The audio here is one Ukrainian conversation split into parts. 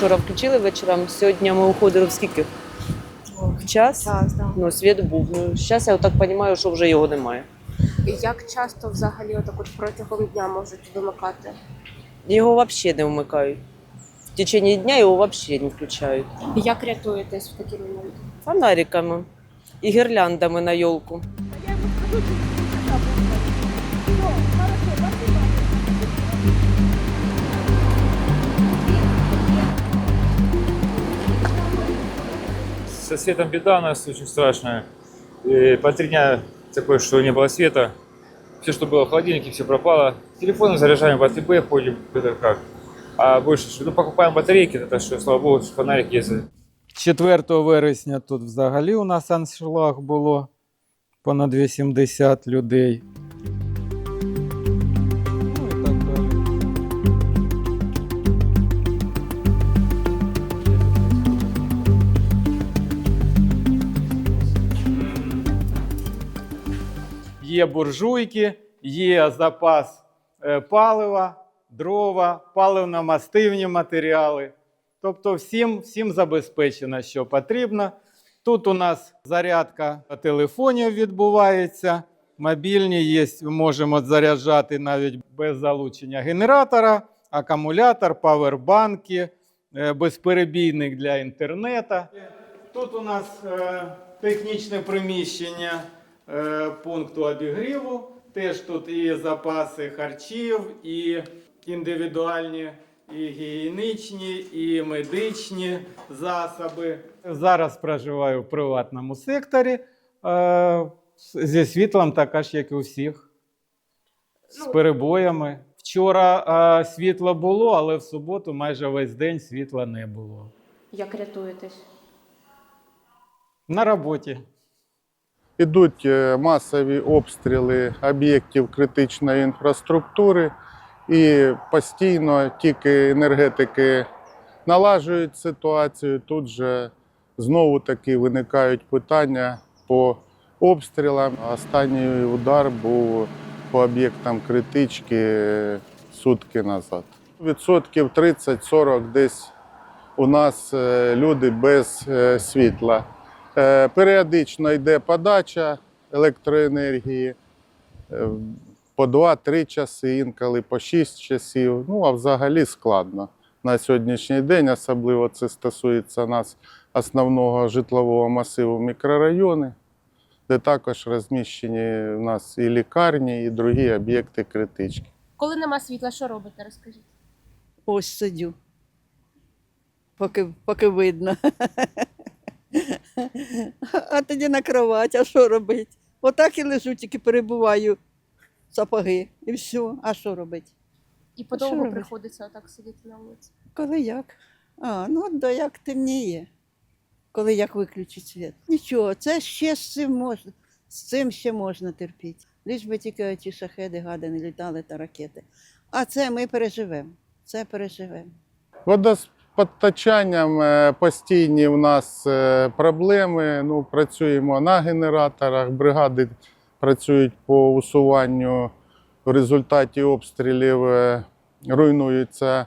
вчора включили вечором. Сьогодні ми уходили в скільки? В час. Час, да. Ну, світ був. Ну, зараз я так розумію, що вже його немає. І як часто взагалі отак от протягом дня можуть вимикати? Його взагалі не вмикають. В течение дня його взагалі не включають. І як рятуєтесь в такі моменти? Фонариками і гірляндами на йолку. Со светом беда у нас очень страшная. И по три дня такое, что не было света. Все, что было в холодильнике, все пропало. Телефоны заряжаем в АТБ, ходим, это как. А больше, что- ну, покупаем батарейки, это что, слава богу, что фонарик есть. 4 вересня тут взагалі у нас аншлаг було понад 80 людей. Є буржуйки, є запас е, палива, дрова, паливно-мастивні матеріали. Тобто всім, всім забезпечено, що потрібно. Тут у нас зарядка телефонів відбувається. Мобільні є, можемо заряджати навіть без залучення генератора, акумулятор, павербанки, е, безперебійник для інтернету. Тут у нас е, технічне приміщення пункту обігріву. Теж тут і запаси харчів, і індивідуальні і гігієнічні, і медичні засоби. Зараз проживаю в приватному секторі. Е, зі світлом така ж, як і у всіх, з перебоями. Вчора е, світло було, але в суботу майже весь день світла не було. Як рятуєтесь? На роботі. Ідуть е, масові обстріли об'єктів критичної інфраструктури, і постійно тільки енергетики налажують ситуацію. Тут же знову таки виникають питання по обстрілам. Останній удар був по об'єктам критички сутки назад. Відсотків 30-40 десь у нас е, люди без е, світла. Е, Періодично йде подача електроенергії е, по 2-3 часи, інколи по 6 часів. Ну, а взагалі складно на сьогоднішній день, особливо це стосується нас основного житлового масиву мікрорайони, де також розміщені у нас і лікарні, і другі об'єкти критички. Коли нема світла, що робите? Розкажіть. Ось сидю. Поки, поки видно. А тоді на кровать, а що робити? Отак і лежу, тільки перебуваю сапоги. І все. А що робити? І подовго приходиться отак сидіти на вулиці. Коли як? А, ну до як темніє. Коли як виключить світ. Нічого, це ще з цим можна. З цим ще можна терпіти. Ліж би тільки ті шахеди, гади не літали та ракети. А це ми переживемо. Це переживемо. Водопостачанням е, постійні в нас е, проблеми. Ну, працюємо на генераторах, бригади працюють по усуванню в результаті обстрілів, е, руйнуються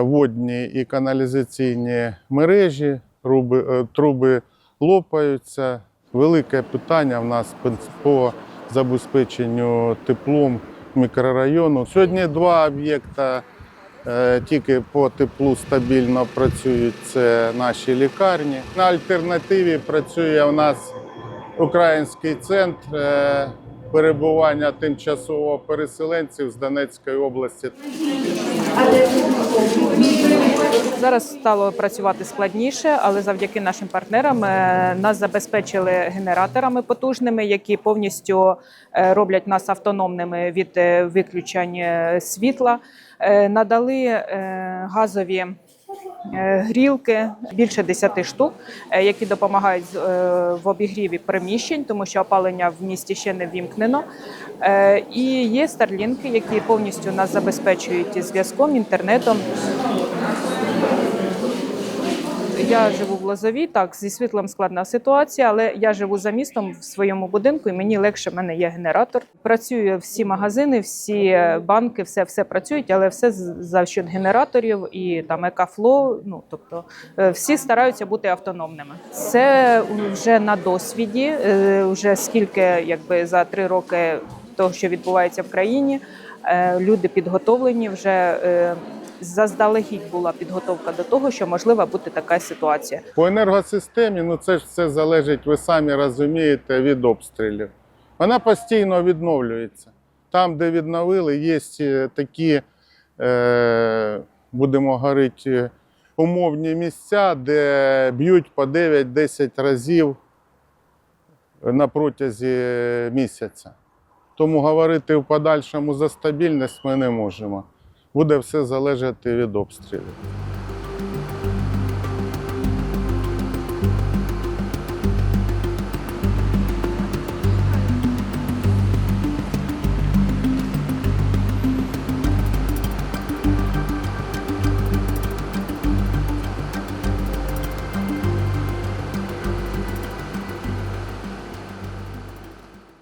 водні і каналізаційні мережі, труби, труби лопаються. Велике питання в нас по- забезпеченню теплом мікрорайону. Сьогодні два об'єкта Е, Тільки по теплу стабільно працюють це наші лікарні. На альтернативі працює у нас український центр е, перебування тимчасово переселенців з Донецької області. Зараз стало працювати складніше, але завдяки нашим партнерам е, нас забезпечили генераторами потужними, які повністю е, роблять нас автономними від е, виключень світла. Надали газові грілки більше 10 штук, е, які допомагають е, в обігріві приміщень, тому що опалення в місті ще не вімкнено. Е, І є старлінки, які повністю нас забезпечують зв'язком, інтернетом. Я живу в Лозовій, так, зі світлом складна ситуація, але я живу за містом в своєму будинку, і мені легше, в мене є генератор. Працює всі магазини, всі банки, все, все працюють, але все за счет генераторів і там екафло. Ну тобто е, всі стараються бути автономними. Це вже на досвіді, е, вже скільки, якби за три роки того, що відбувається в країні. е, Люди підготовлені вже е, заздалегідь була підготовка до того, що можлива бути така ситуація. По енергосистемі, ну це ж все залежить, ви самі розумієте, від обстрілів. Вона постійно відновлюється. Там, де відновили, є е, такі, будемо говорити, умовні місця, де б'ють по 9-10 разів на протязі місяця. Тому говорити в подальшому за стабільність ми не можемо. Буде все залежати від обстрілів.